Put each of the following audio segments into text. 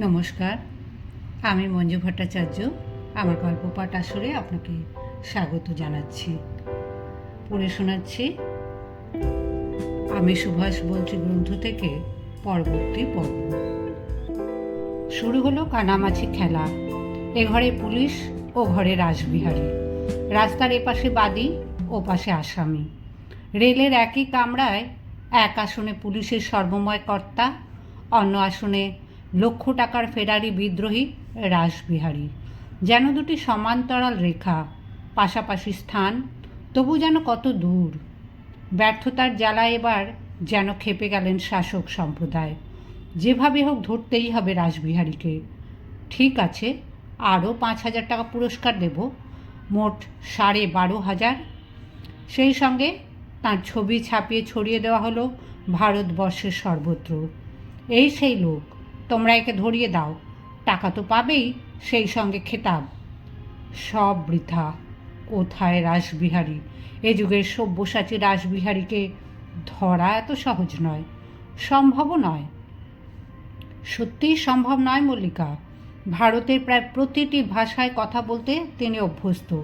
নমস্কার, আমি মঞ্জু ভট্টাচার্য। আমার গল্প পাঠ আসরে আপনাকে স্বাগত জানাচ্ছি। পড়ে শোনাচ্ছি আমি সুভাষ বলছি গ্রন্থ থেকে পরবর্তী পর্ব। শুরু হলো কানামাছি খেলা। এ ঘরে পুলিশ ও ঘরে রাসবিহারী। রাস্তার এপাশে বাদী ও পাশে আসামি। রেলের একই কামরায় এক আসনে পুলিশের সর্বময় কর্তা, অন্য আসনে লক্ষ টাকার ফেরারি বিদ্রোহী রাসবিহারী। যেন দুটি সমান্তরাল রেখা, পাশাপাশি স্থান, তবু যেন কত দূর। ব্যর্থতার জ্বালা এবার যেন খেপে গেলেন শাসক সম্প্রদায়। যেভাবে হোক ধরতেই হবে রাসবিহারীকে। ঠিক আছে, আরও পাঁচ হাজার টাকা পুরস্কার দেব, মোট সাড়ে বারো হাজার। সেই সঙ্গে তার ছবি ছাপিয়ে ছড়িয়ে দেওয়া হলো ভারতবর্ষের সর্বত্র। এই সেই লোক তোমরা একে ধরিয়ে দাও। টাকা তো পাবেই, সেই সঙ্গে খেতাব। সব বৃথা। কোথায় রাসবিহারী? এ যুগের সব্যসাচী রাসবিহারীকে ধরা এত সহজ নয়, সম্ভবও নয়। সত্যিই সম্ভব নয়, মল্লিকা। ভারতের প্রায় প্রতিটি ভাষায় কথা বলতে তিনি অভ্যস্ত।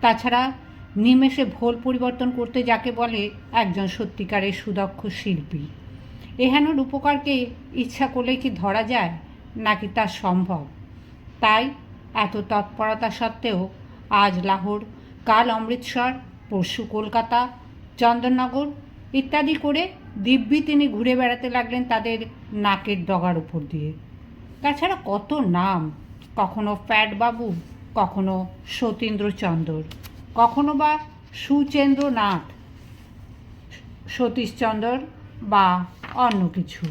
তাছাড়া নিমেষে ভোল পরিবর্তন করতে যাকে বলে একজন সত্যিকারের সুদক্ষ শিল্পী। এহেন উপকারকে ইচ্ছা করলে কি ধরা যায়? নাকি তা সম্ভব? তাই এত তৎপরতা সত্ত্বেও আজ লাহোর, কাল অমৃতসর, পরশু কলকাতা, চন্দননগর ইত্যাদি করে দিব্যি তিনি ঘুরে বেড়াতে লাগলেন তাদের নাকের ডগার উপর দিয়ে। তাছাড়া কত নাম? কখনো ফ্যাটবাবু, কখনো সতীন্দ্রচন্দর, কখনো বা সুচেন্দ্রনাথ, সতীশচন্দ্র বা অন্য কিছু।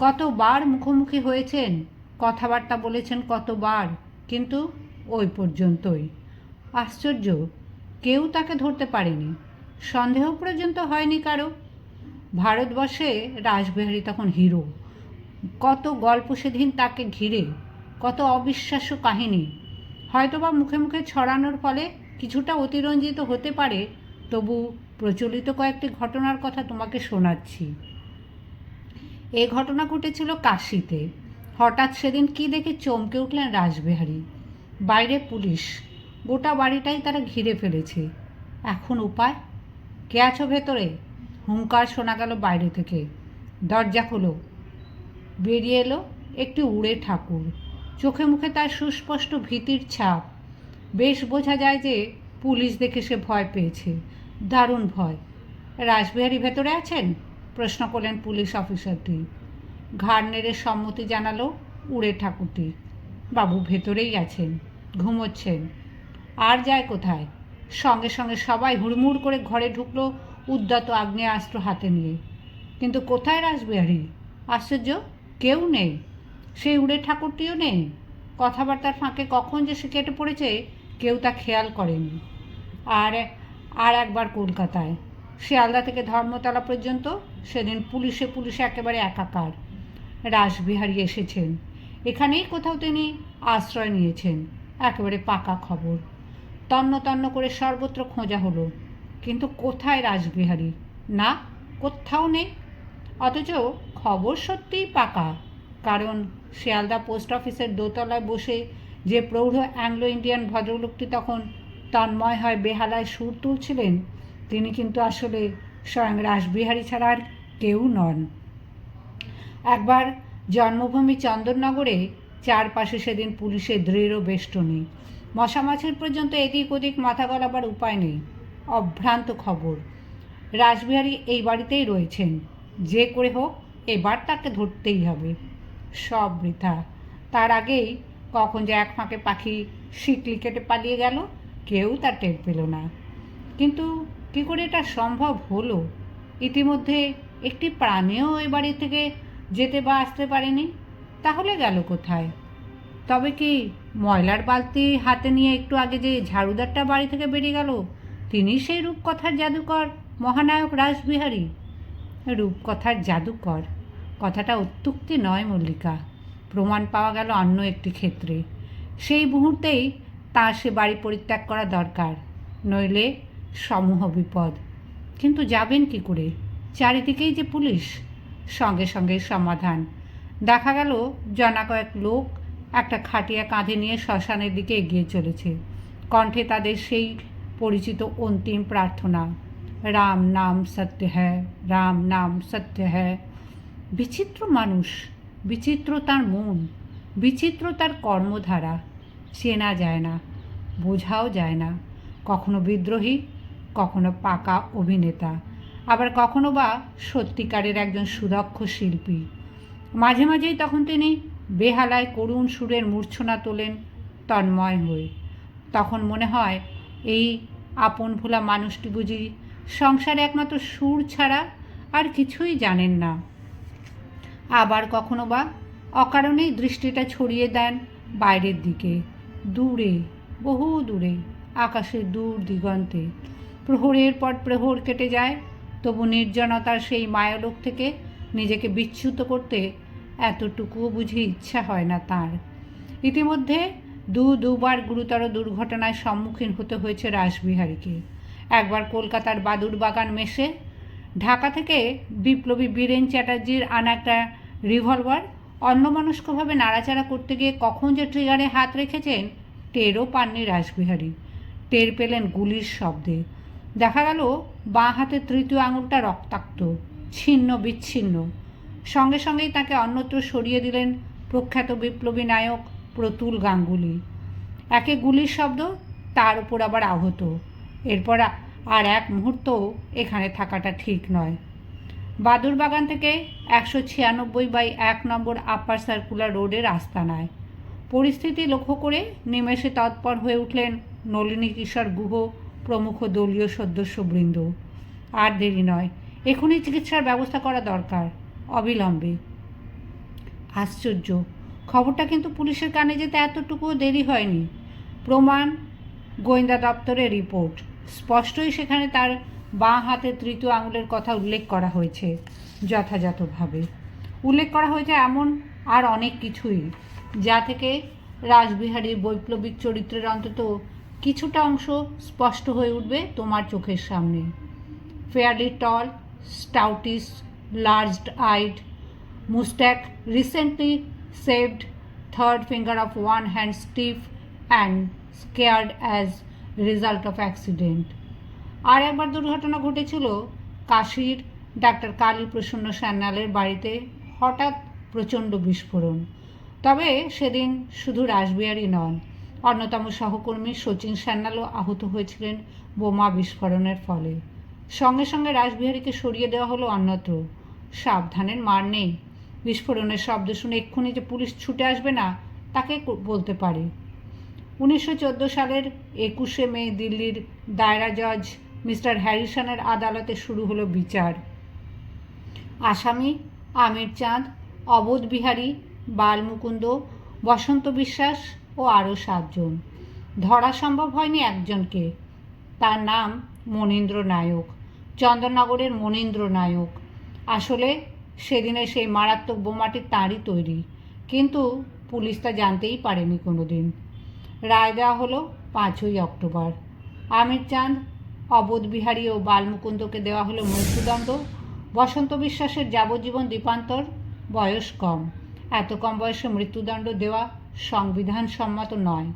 কতবার মুখোমুখি হয়েছেন, কথাবার্তা বলেছেন কতবার, কিন্তু ওই পর্যন্তই। আশ্চর্য, কেউ তাকে ধরতে পারেনি। সন্দেহ পর্যন্ত হয়নি কারও। ভারতবর্ষে রাসবিহারী তখন হিরো। কত গল্প সেদিন তাকে ঘিরে, কত অবিশ্বাস্য কাহিনী। হয়তোবা মুখে মুখে ছড়ানোর ফলে কিছুটা অতিরঞ্জিত হতে পারে, তবু প্রচলিত কয়েকটি ঘটনার কথা তোমাকে শোনাচ্ছি। এ ঘটনা ঘটেছিল কাশিতে। হঠাৎ সেদিন কি দেখে চমকে উঠলেন রাসবিহারী। বাইরে পুলিশ। গোটা বাড়িটাই তারা ঘিরে ফেলেছে। এখন উপায়? কে আছো ভেতরে? হুঙ্কার শোনা গেল বাইরে থেকে। দরজা খোলো। বেরিয়ে এলো একটি উড়ে ঠাকুর। চোখে মুখে তার সুস্পষ্ট ভীতির ছাপ। বেশ বোঝা যায় যে পুলিশ দেখে সে ভয় পেয়েছে। দারুণ ভয়। রাসবিহারী ভেতরে আছেন? প্রশ্ন করলেন পুলিশ অফিসারটি। ঘাড় নেড়ে সম্মতি জানালো উড়ে ঠাকুরটি। বাবু ভেতরেই আছেন, ঘুমোচ্ছেন। আর যায় কোথায়? সঙ্গে সঙ্গে সবাই হুড়মুড় করে ঘরে ঢুকলো উদ্যত আগ্নেয়াস্ত্র হাতে নিয়ে। কিন্তু কোথায় রাসবিহারী? আশ্চর্য, কেউ নেই। সেই উড়ে ঠাকুরটিও নেই। কথাবার্তার ফাঁকে কখন যে সে কেটে পড়েছে, কেউ তা খেয়াল করেনি। আর আর একবার কলকাতায়। শিয়ালদা থেকে ধর্মতলা পর্যন্ত, সেদিন পুলিশে পুলিশে একেবারে একাকার। রাসবিহারী এসেছেন। এখানেই কোথাও তিনি আশ্রয় নিয়েছেন, একেবারে পাকা খবর। তন্ন তন্ন করে সর্বত্র খোঁজা হলো, কিন্তু কোথায় রাসবিহারী? না, কোথাও নেই। অথচ খবর সত্যিই পাকা, কারণ শিয়ালদা পোস্ট অফিসের দোতলায় বসে যে প্রৌঢ় অ্যাংলো ইন্ডিয়ান ভদ্রলোকটি তখন তন্ময় হয় বেহালায় সুর তুলছিলেন তিনি কিন্তু আসলে স্বয়ং রাসবিহারী ছাড়া আর কেউ নন। একবার জন্মভূমি চন্দননগরে চারপাশে সেদিন পুলিশের দৃঢ় বেষ্টনী। মশামাছির পর্যন্ত এদিক ওদিক মাথা গলাবার উপায় নেই, অভ্রান্ত খবর। রাসবিহারী এই বাড়িতেই রয়েছেন, যে করে হোক এবার তাকে ধরতেই হবে। সব বৃথা। তার আগেই কখন যে এক ফাঁকে পাখি শিকলি কেটে পালিয়ে গেল, কেউ তার টের পেল না। কিন্তু কী করে এটা সম্ভব হলো? ইতিমধ্যে একটি প্রাণীও এ বাড়ি থেকে যেতে বা আসতে পারেনি। তাহলে গেল কোথায়? তবে কি ময়লার বালতি হাতে নিয়ে একটু আগে যে ঝাড়ুদারটা বাড়ি থেকে বেরিয়ে গেল, তিনি সেই রূপকথার জাদুকর, মহানায়ক রাসবিহারী? রূপকথার জাদুকর? কথাটা অত্যুক্তি নয় মল্লিকা। প্রমাণ পাওয়া গেল অন্য একটি ক্ষেত্রে। সেই মুহূর্তেই তার সে বাড়ি পরিত্যাগ করা দরকার। নইলে সমূহ বিপদ। কিন্তু যাবেন কি করে? চারিদিকেই যে পুলিশ। সঙ্গে সঙ্গে সমাধান। দেখা গেল, জনা কয়েক লোক একটা খাটিয়া কাঁধে নিয়ে শ্মশানের দিকে এগিয়ে চলেছে। কণ্ঠে তাদের সেই পরিচিত অন্তিম প্রার্থনা, রাম নাম সত্য হ্যায় রাম নাম সত্য হ্যায় বিচিত্র মানুষ, বিচিত্র তার মন, বিচিত্র তার কর্মধারা। চেনা যায় না, বোঝাও যায় না। কখনো বিদ্রোহী কখনো পাকা অভিনেতা, আবার কখনো বা সত্যিকারের একজন সুদক্ষ শিল্পী। মাঝে মাঝেই তখন তিনি বেহালায় করুণ সুরের মূর্ছনা তোলেন তন্ময় হয়ে। তখন মনে হয়, এই আপন ভোলা মানুষটি বুঝি সংসারে একমাত্র সুর ছাড়া আর কিছুই জানেন না। আবার কখনো বা অকারণেই দৃষ্টিটা ছড়িয়ে দেন বাইরের দিকে, দূরে বহু দূরে আকাশের দূর দিগন্তে। প্রহরের পর প্রহর কেটে যায়, তবু নির্জনতার সেই মায়ালোক থেকে নিজেকে বিচ্যুত করতে এতটুকুও বুঝি ইচ্ছা হয় না তার। ইতিমধ্যে দু দুবার গুরুতর দুর্ঘটনায় সম্মুখীন হতে হয়েছে রাসবিহারীকে। একবার কলকাতার বাদুর বাগান মেশে ঢাকা থেকে বিপ্লবী বীরেন চ্যাটার্জির আনা একটা রিভলভার অন্যমনস্কভাবে নাড়াচাড়া করতে গিয়ে কখন যে ট্রিগারে হাত রেখেছেন, টেরও পাননি রাসবিহারী। টের পেলেন গুলির শব্দে। দেখা গেল বাঁ হাতের তৃতীয় আঙুলটা রক্তাক্ত, ছিন্ন বিচ্ছিন্ন। সঙ্গে সঙ্গেই তাকে অন্যত্র সরিয়ে দিলেন প্রখ্যাত বিপ্লবী নায়ক প্রতুল গাঙ্গুলি। একে গুলির শব্দ, তার উপর আবার আহত। এরপর আর এক মুহূর্ত এখানে থাকাটা ঠিক নয়। বাদুর বাগান থেকে একশো ছিয়ানব্বই বাই এক নম্বর আপার সার্কুলার রোডের আস্তানায় পরিস্থিতি লক্ষ্য করে নিমেষে তৎপর হয়ে উঠলেন নলিনী কিশোর গুহ প্রমুখ দলীয় সদস্যবৃন্দ। আর দেরি নয়, এখনই চিকিৎসার ব্যবস্থা করা দরকার, অবিলম্বে। আশ্চর্য, খবরটা কিন্তু পুলিশের কানে যেতে এতটুকুও দেরি হয়নি। প্রমাণ, গোয়েন্দা দপ্তরের রিপোর্ট। স্পষ্টই সেখানে তার বাঁ হাতে তৃতীয় আঙুলের কথা উল্লেখ করা হয়েছে, যথাযথভাবে। উল্লেখ করা হয়েছে এমন আর অনেক কিছুই, যা থেকে রাসবিহারীর বৈপ্লবিক চরিত্রের অন্তত কিছুটা অংশ স্পষ্ট হয়ে উঠবে তোমার চোখের সামনে। Fairly tall stoutish large eyed moustache recently shaved third finger of one hand stiff and scared as result of accident আর একবার দুর্ঘটনা ঘটেছিল কাশীর ডাক্তার কালী প্রসন্ন সান্যালের বাড়িতে, হঠাৎ প্রচণ্ড বিস্ফোরণ। তবে সেদিন শুধু রাসবিহারী নন অন্যতম সহকর্মী শচীন সান্যালও আহত হয়েছিলেন বোমা বিস্ফোরণের ফলে। সঙ্গে সঙ্গে রাসবিহারীকে সরিয়ে দেওয়া হলো অন্যত্র। সাবধানের মার নেই। বিস্ফোরণের শব্দ শুনে এক্ষুনি যে পুলিশ ছুটে আসবে না, তাকে বলতে পারে। উনিশশো চোদ্দ সালের একুশে মে দিল্লির দায়রা জজ মিস্টার হ্যারিসনের আদালতে শুরু হলো বিচার। আসামি আমির চাঁদ, অবোধ বিহারী, বালমুকুন্দ, বসন্ত বিশ্বাস ও আরও সাতজন। ধরা সম্ভব হয়নি একজনকে। তার নাম মনীন্দ্র নায়ক। চন্দননগরের মনীন্দ্র নায়ক। আসলে সেদিনে সেই মারাত্মক বোমাটি তাঁরই তৈরি। কিন্তু পুলিশ তা জানতেই পারেনি কোনো দিন রায় দেওয়া হলো পাঁচই অক্টোবর। আমির চাঁদ, অবোধ বিহারী ও বালমুকুন্দকে দেওয়া হলো মৃত্যুদণ্ড। বসন্ত বিশ্বাসের যাবজ্জীবন দ্বীপান্তর বয়স কম। এত কম বয়সে মৃত্যুদণ্ড দেওয়া সংবিধান সম্মত নয়।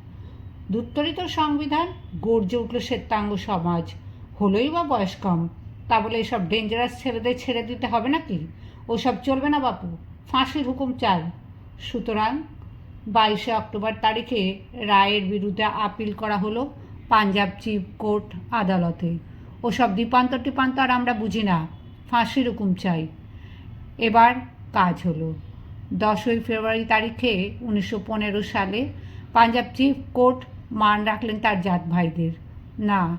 দুত্তরিত সংবিধান গর্জে উঠল শ্বেতাঙ্গ সমাজ। হলোই বা বয়স কম, তা বলে এসব ডেঞ্জারাস ছেলেদের ছেড়ে দিতে হবে নাকি? ওসব চলবে না বাপু, ফাঁসির হুকুম চাই। সুতরাং বাইশে অক্টোবর তারিখে রায়ের বিরুদ্ধে আপিল করা হলো পাঞ্জাব চিফ কোর্ট আদালতে। ওসব দ্বীপান্তর টিপান্তর আমরা বুঝি না, ফাঁসির হুকুম চাই। এবার কাজ হলো। দশই ফেব্রুয়ারি তারিখে উনিশশো পনেরো সালে পাঞ্জাব চিফ কোর্ট মান রাখলেন তার জাত ভাইদের। না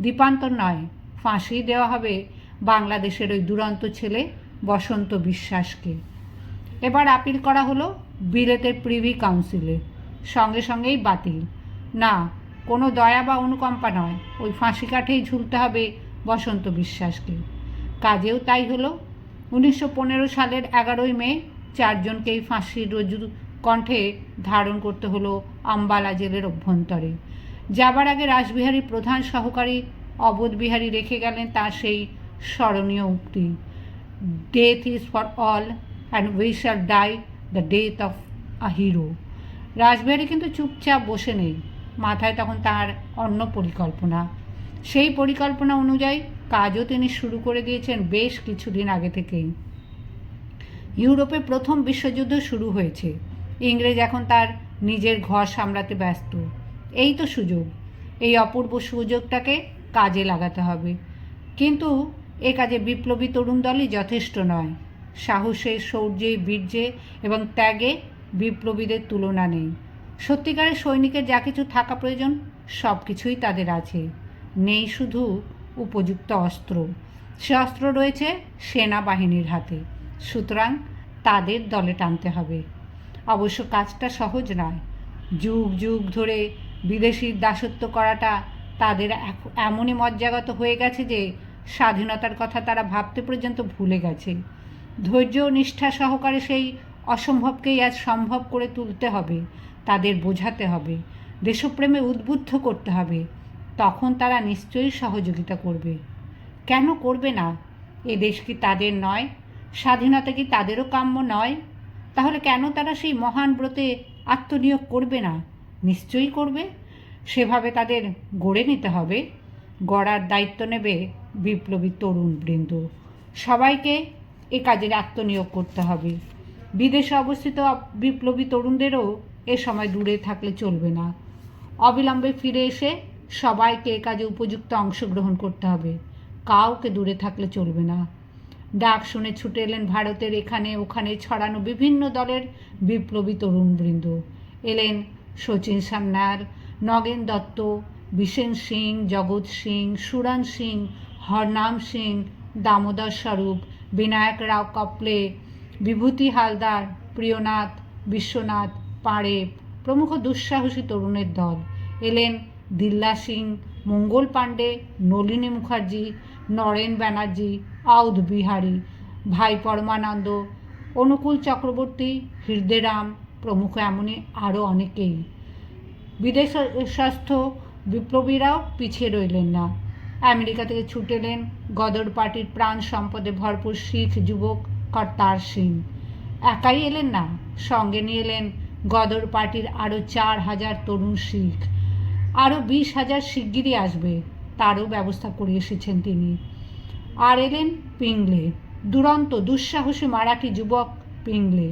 দ্বীপান্তর নয়, ফাঁসি দেওয়া হবে বাংলাদেশের ওই দুরন্ত ছেলে বসন্ত বিশ্বাসকে। এবার আপিল করা হলো বিলেতের প্রিভি কাউন্সিলে, সঙ্গে সঙ্গেই বাতিল। না, কোনো দয়া বা অনুকম্পা নয়, ওই ফাঁসি কাঠেই ঝুলতে হবে বসন্ত বিশ্বাসকে। কাজেও তাই হলো। উনিশশো পনেরো সালের এগারোই মে চারজনকেই ফাঁসির রজু কণ্ঠে ধারণ করতে হলো আম্বালা জেলের অভ্যন্তরে। যাবার আগে রাসবিহারী প্রধান সহকারী অবোধ বিহারী রেখে গেলেন তার সেই স্মরণীয় উক্তি। Death is for all and we shall die the death of a hero Rashbehari কিন্তু চুপচাপ বসে নেই। মাথায় তখন তার অন্য পরিকল্পনা। সেই পরিকল্পনা অনুযায়ী কাজও তিনি শুরু করে দিয়েছেন বেশ কিছুদিন আগে থেকেই। ইউরোপে প্রথম বিশ্বযুদ্ধ শুরু হয়েছে। ইংরেজ এখন তার নিজের ঘর সামলাতে ব্যস্ত। এই তো সুযোগ। এই অপূর্ব সুযোগটাকে কাজে লাগাতে হবে। কিন্তু এ কাজে বিপ্লবী তরুণ দলই যথেষ্ট নয়। সাহসে, শৌর্যে, বীর্যে এবং ত্যাগে বিপ্লবীদের তুলনা নেই। সত্যিকারের সৈনিকের যা কিছু থাকা প্রয়োজন সব কিছুই তাদের আছে। নেই শুধু উপযুক্ত অস্ত্র। সে অস্ত্র রয়েছে সেনাবাহিনীর হাতে। সুতরাং তাদের দলে টানতে হবে। অবশ্য কাজটা সহজ নয়। যুগ যুগ ধরে বিদেশির দাসত্ব করাটা তাদের এমনই মজ্জাগত হয়ে গেছে যে স্বাধীনতার কথা তারা ভাবতে পর্যন্ত ভুলে গেছে। ধৈর্য নিষ্ঠা সহকারে সেই অসম্ভবকেই আজ সম্ভব করে তুলতে হবে, তাদের বোঝাতে হবে, দেশপ্রেমে উদ্বুদ্ধ করতে হবে। তখন তারা নিশ্চয়ই সহযোগিতা করবে। কেন করবে না? এ দেশ কি তাদের নয়? স্বাধীনতা কি তাদেরও কাম্য নয়? তাহলে কেন তারা সেই মহান ব্রতে আত্মনিয়োগ করবে না? নিশ্চয়ই করবে। সেভাবে তাদের গড়ে নিতে হবে। গড়ার দায়িত্ব নেবে বিপ্লবী তরুণ বৃন্দ। সবাইকে এ কাজের আত্মনিয়োগ করতে হবে। বিদেশে অবস্থিত বিপ্লবী তরুণদেরও এ সময় দূরে থাকলে চলবে না। অবিলম্বে ফিরে এসে সবাইকে এ কাজে উপযুক্ত অংশগ্রহণ করতে হবে। কাউকে দূরে থাকলে চলবে না। ডাক শুনে ছুটে এলেন ভারতের এখানে, ওখানে ছড়ানো বিভিন্ন দলের বিপ্লবী তরুণবৃন্দ। এলেন শচীন সান্যাল, নগেন দত্ত, বিশেন সিং, জগৎ সিং, সুরান সিং, হরনাম সিং, দামোদর স্বরূপ, বিনায়ক রাও কপলে, বিভূতি হালদার, প্রিয়নাথ, বিশ্বনাথ পাড়ে প্রমুখ দুঃসাহসী তরুণের দল। এলেন দিল্লা সিং, মঙ্গল পাণ্ডে, নলিনী মুখার্জি নরেন ব্যানার্জি, আউধ বিহারী, ভাই পরমানন্দ, অনুকূল চক্রবর্তী, হৃদয়রাম প্রমুখ এমনই আরও অনেকেই। বিদেশস্থ বিপ্লবীরাও পিছিয়ে রইলেন না। আমেরিকা থেকে ছুটে এলেন গদর পার্টির প্রাণ সম্পদে ভরপুর শিখ যুবক কর্তার সিং। একাই এলেন না, সঙ্গে নিয়ে এলেন গদর পার্টির আরও চার হাজার তরুণ শিখ। আরও বিশ হাজার শিগগিরই আসবে। তারও ব্যবস্থা করে এসেছেন তিনি। আর এলেন পিংলে, দুরন্ত, দুঃসাহসী মারাঠি যুবক পিংলে।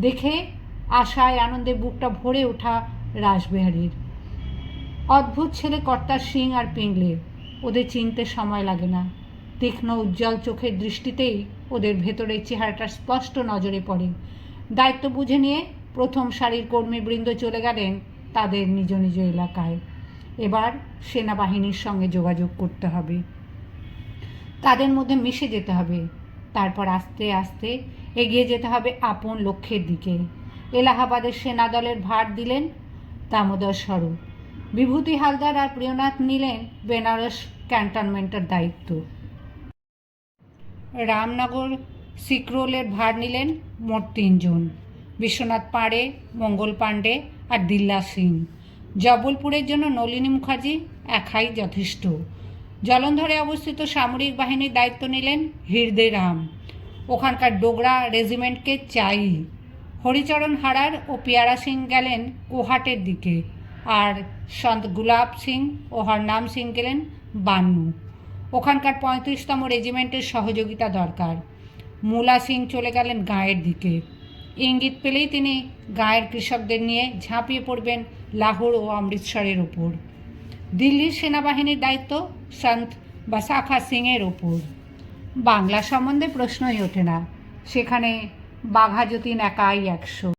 দেখে আশায় আনন্দে বুকটা ভরে ওঠা রাসবিহারীর। অদ্ভুত ছেলে কর্তার সিং আর পিংলে, ওদের চিনতে সময় লাগে না। তীক্ষ্ণ উজ্জ্বল চোখের দৃষ্টিতেই ওদের ভেতরের চেহারাটা স্পষ্ট নজরে পড়ে। দায়িত্ব বুঝে নিয়ে প্রথম সারির কর্মীবৃন্দ চলে গেলেন তাদের নিজ নিজ এলাকায়। এবার সেনাবাহিনীর সঙ্গে যোগাযোগ করতে হবে। তাদের মধ্যে মিশে যেতে হবে। তারপর আস্তে আস্তে এগিয়ে যেতে হবে আপন লক্ষ্যের দিকে। এলাহাবাদের সেনা দলের ভার দিলেন দামোদর স্বরূপ বিভূতি হালদার আর প্রিয়নাথ নিলেন বেনারস ক্যান্টনমেন্টের দায়িত্ব। রামনগর সিক্রোলের ভার নিলেন মোট তিনজন। বিশ্বনাথ পাঁড়ে, মঙ্গল পাণ্ডে আর দিল্লা সিং। জবলপুরের জন্য নলিনী মুখার্জি একাই যথেষ্ট। জলন্ধরে অবস্থিত সামরিক বাহিনীর দায়িত্ব নিলেন হৃদয় রাম ওখানকার ডোগরা রেজিমেন্টকে চাই। হরিচরণ হারার ও পিয়ারা সিং গেলেন কোহাটের দিকে। আর সন্ত গুলাব সিং ও হরনাম সিং গেলেন বান্নু। ওখানকার পঁয়ত্রিশতম রেজিমেন্টের সহযোগিতা দরকার। মুলা সিং চলে গেলেন গাঁয়ের দিকে। ইঙ্গিত পেলেই তিনি গাঁয়ের কৃষকদের নিয়ে ঝাঁপিয়ে পড়বেন লাহোর ও অমৃতসরের ওপর দিল্লির সেনাবাহিনীর দায়িত্ব সন্ত বা বাসাখা সিংয়ের ওপর বাংলা সম্বন্ধে প্রশ্নই ওঠে না। সেখানে বাঘা যতীন একাই একশো।